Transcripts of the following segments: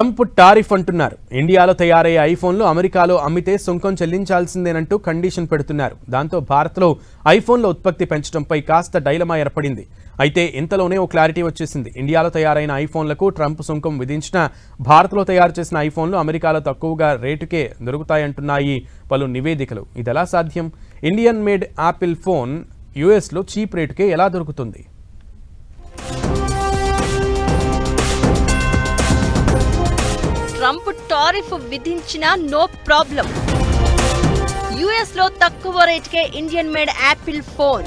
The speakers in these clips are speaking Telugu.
ట్రంప్ టారిఫ్ అంటున్నారు. ఇండియాలో తయారయ్యే ఐఫోన్లు అమెరికాలో అమ్మితే సుంకం చెల్లించాల్సిందేనంటూ కండిషన్ పెడుతున్నారు. దాంతో భారత్లో ఐఫోన్ల ఉత్పత్తి పెంచడంపై కాస్త డైలమా ఏర్పడింది. అయితే ఇంతలోనే ఓ క్లారిటీ వచ్చేసింది. ఇండియాలో తయారైన ఐఫోన్లకు ట్రంప్ సుంకం విధించిన భారత్లో తయారు చేసిన ఐఫోన్లు అమెరికాలో తక్కువగా రేటుకే దొరుకుతాయంటున్నాయి పలు నివేదికలు. ఇదెలా సాధ్యం? ఇండియన్ మేడ్ యాపిల్ ఫోన్ యుఎస్లో చీప్ రేటుకే ఎలా దొరుకుతుంది? ట్రంప్ టారిఫ్ విధించినా నో ప్రాబ్లం. యుఎస్లో తక్కువ రేటుకే ఇండియన్ మేడ్ యాపిల్ ఫోన్.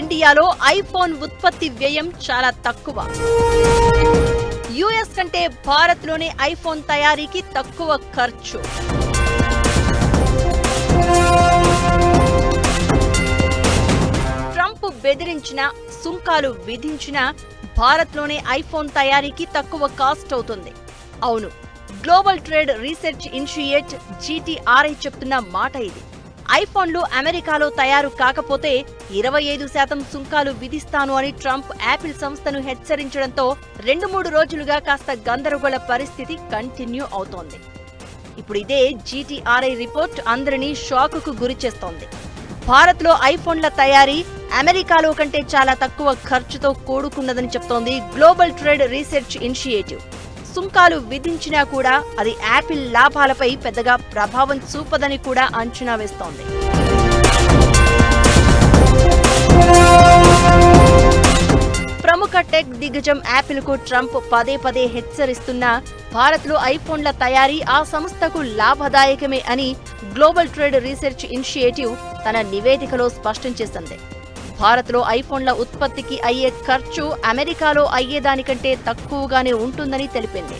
ఇండియాలో ఐఫోన్ ఉత్పత్తి వ్యయం చాలా తక్కువ. యుఎస్ కంటే భారత్లోనే ఐఫోన్ తయారీకి తక్కువ ఖర్చు. ట్రంప్ బెదిరించిన సుంకాలు విధించిన భారత్లోనే ఐఫోన్ తయారీకి తక్కువ కాస్ట్ అవుతుంది. అవును. Global trade research institute GTRI చెప్తున్న మాట ఇది. ఐఫోన్లు అమెరికాలో తయారు కాకపోతే ఇరవై ఐదు శాతం సుంకాలు విధిస్తాను అని ట్రంప్ యాపిల్ సంస్థను హెచ్చరించడంతో రెండు మూడు రోజులుగా కాస్త గందరగోళ పరిస్థితి కంటిన్యూ అవుతోంది. ఇప్పుడు ఇదే జీటీఆర్ఐ రిపోర్ట్ అందరినీ షాకుకు గురి చేస్తోంది. భారత్లో ఐఫోన్ల తయారీ అమెరికాలో కంటే చాలా తక్కువ ఖర్చుతో కూడుకున్నదని చెప్తోంది గ్లోబల్ ట్రేడ్ రీసెర్చ్ ఇనిషియేటివ్. సుంకాలు విధించినా కూడా అది యాపిల్ లాభాలపై పెద్దగా ప్రభావం చూపదని కూడా అంచనా వేస్తోంది. ప్రముఖ టెక్ దిగ్గజం యాపిల్కు ట్రంప్ పదే పదే హెచ్చరిస్తున్నా భారత్లో ఐఫోన్ల తయారీ ఆ సంస్థకు లాభదాయకమే అని గ్లోబల్ ట్రేడ్ రీసెర్చ్ ఇనిషియేటివ్ తన నివేదికలో స్పష్టం చేసింది. భారత్లో ఐఫోన్ల ఉత్పత్తికి అయ్యే ఖర్చు అమెరికాలో అయ్యేదానికంటే తక్కువగానే ఉంటుందని తెలిపింది.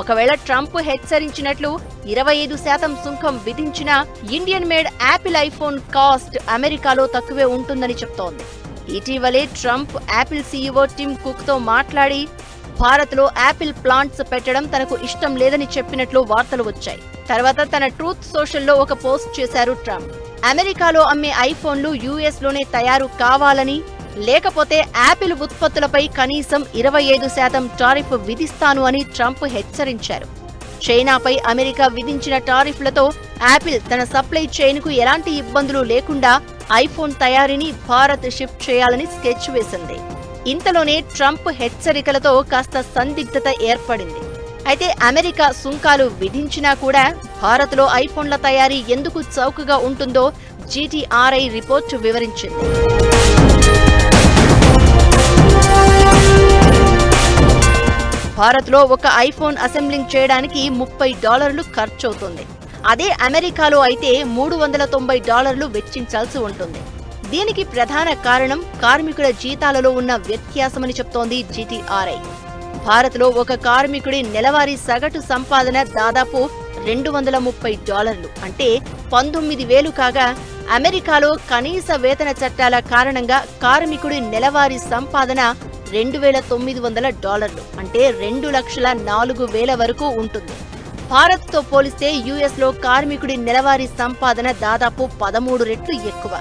ఒకవేళ ట్రంప్ హెచ్చరించినట్లు ఇరవై ఐదు శాతం సుంకం విధించినా Indian made Apple iPhone cost అమెరికాలో తక్కువే ఉంటుందని చెప్తోంది. ఇటీవలే ట్రంప్ యాపిల్ సీఈఓ టిమ్ కుక్తో మాట్లాడి భారత్లో యాపిల్ ప్లాంట్స్ పెట్టడం తనకు ఇష్టం లేదని చెప్పినట్లు వార్తలు వచ్చాయి. తర్వాత తన ట్రూత్ సోషల్లో ఒక పోస్ట్ చేశారు ట్రంప్. అమెరికాలో అమ్మే ఐఫోన్లు యుఎస్లోనే తయారు కావాలని లేకపోతే యాపిల్ ఉత్పత్తులపై కనీసం ఇరవై ఐదు శాతం టారిఫ్ విధిస్తాను అని ట్రంప్ హెచ్చరించారు. చైనాపై అమెరికా విధించిన టారిఫ్లతో యాపిల్ తన సప్లై చైన్కు ఎలాంటి ఇబ్బందులు లేకుండా ఐఫోన్ తయారీని భారత్ షిఫ్ట్ చేయాలని స్కెచ్ వేసింది. ఇంతలోనే ట్రంప్ హెచ్చరికలతో కాస్త సందిగ్ధత ఏర్పడింది. అయితే అమెరికా సుంకాలు విధించినా కూడా భారత్లో ఐఫోన్ల తయారీ ఎందుకు చౌకగా ఉంటుందో జీటీఆర్ఐ రిపోర్టు వివరించింది. భారత్లో ఒక ఐఫోన్ అసెంబ్లింగ్ చేయడానికి ముప్పై డాలర్లు ఖర్చవుతుంది. అదే అమెరికాలో అయితే మూడు వందల తొంభై డాలర్లు వెచ్చించాల్సి ఉంటుంది. దీనికి ప్రధాన కారణం కార్మికుల జీతాలలో ఉన్న వ్యత్యాసమని చెప్తోంది జీటీఆర్ఐ. భారత్లో ఒక కార్మికుడి నెలవారీ సగటు సంపాదన దాదాపు రెండు వందల ముప్పై డాలర్లు. అంటే పంతొమ్మిది వేలు కాగా అమెరికాలో కనీస వేతన చట్టాల కారణంగా కార్మికుడి నెలవారీ సంపాదన రెండు వేల తొమ్మిది వందల డాలర్లు. అంటే రెండు లక్షల నాలుగు వేల వరకు ఉంటుంది. భారత్తో పోలిస్తే యుఎస్లో కార్మికుడి నెలవారీ సంపాదన దాదాపు పదమూడు రెట్లు ఎక్కువ.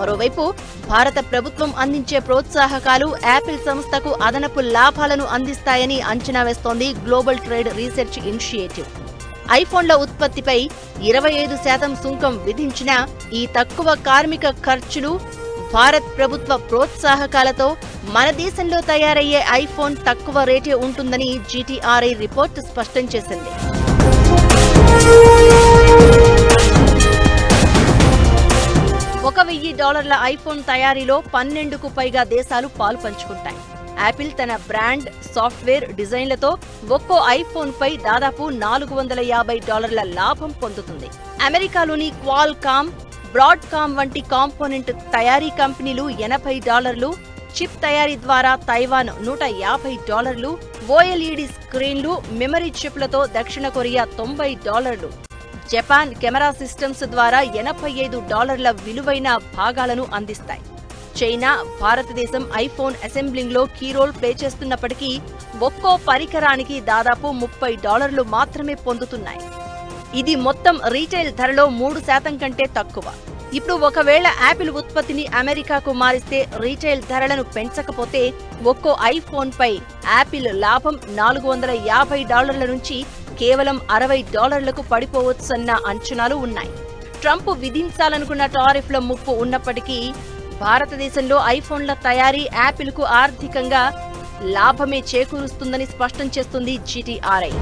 మరోవైపు భారత ప్రభుత్వం అందించే ప్రోత్సాహకాలు యాపిల్ సంస్థకు అదనపు లాభాలను అందిస్తాయని అంచనా వేస్తోంది గ్లోబల్ ట్రేడ్ రీసెర్చ్ ఇనిషియేటివ్. ఐఫోన్ల ఉత్పత్తిపై ఇరవై ఐదు శాతం సుంకం విధించిన ఈ తక్కువ కార్మిక ఖర్చులు భారత్ ప్రభుత్వ ప్రోత్సాహకాలతో మన దేశంలో తయారయ్యే ఐఫోన్ తక్కువ రేటే ఉంటుందని జీటీఆర్ఐ రిపోర్ట్ స్పష్టం చేసింది. ఒక వెయ్యి డాలర్ల ఐఫోన్ తయారీలో పన్నెండుకు పైగా దేశాలు పాలు పంచుకుంటాయి. యాపిల్ తన బ్రాండ్ సాఫ్ట్వేర్ డిజైన్లతో ఒక్కో ఐఫోన్ పై దాదాపు నాలుగు వందల యాభై డాలర్ల లాభం పొందుతుంది. అమెరికాలోని క్వాల్కామ్ బ్రాడ్కామ్ వంటి కాంపోనెంట్ తయారీ కంపెనీలు ఎనభై డాలర్లు చిప్ తయారీ ద్వారా తైవాన్ నూట యాభై డాలర్లు ఓఎల్ఈడి స్క్రీన్లు మెమరీ చిప్లతో దక్షిణ కొరియా తొంభై డాలర్లు. జపాన్ కెమెరా సిస్టమ్స్ ద్వారా ఎనభై ఐదు డాలర్ల విలువైన భాగాలను అందిస్తాయి. చైనా భారతదేశం ఐఫోన్ అసెంబ్లింగ్లో కీ రోల్ ప్లే చేస్తున్నప్పటికీ ఒక్కో పరికరానికి దాదాపు ముప్పై డాలర్లు మాత్రమే పొందుతున్నాయి. ఇది మొత్తం రీటైల్ ధరలో మూడు శాతం కంటే తక్కువ. ఇప్పుడు ఒకవేళ యాపిల్ ఉత్పత్తిని అమెరికాకు మారిస్తే రీటైల్ ధరలను పెంచకపోతే ఒక్కో ఐఫోన్ పై యాపిల్ లాభం నాలుగు వందల యాభై డాలర్ల నుంచి కేవలం అరవై డాలర్లకు పడిపోవచ్చన్న అంచనాలు ఉన్నాయి. ట్రంప్ విధించాలనుకున్న టారిఫ్ల ముప్పు ఉన్నప్పటికీ భారతదేశంలో ఐఫోన్ల తయారీ యాపిల్కు ఆర్థికంగా లాభమే చేకూరుస్తుందని స్పష్టం చేస్తుంది జీటీఆర్ఐ.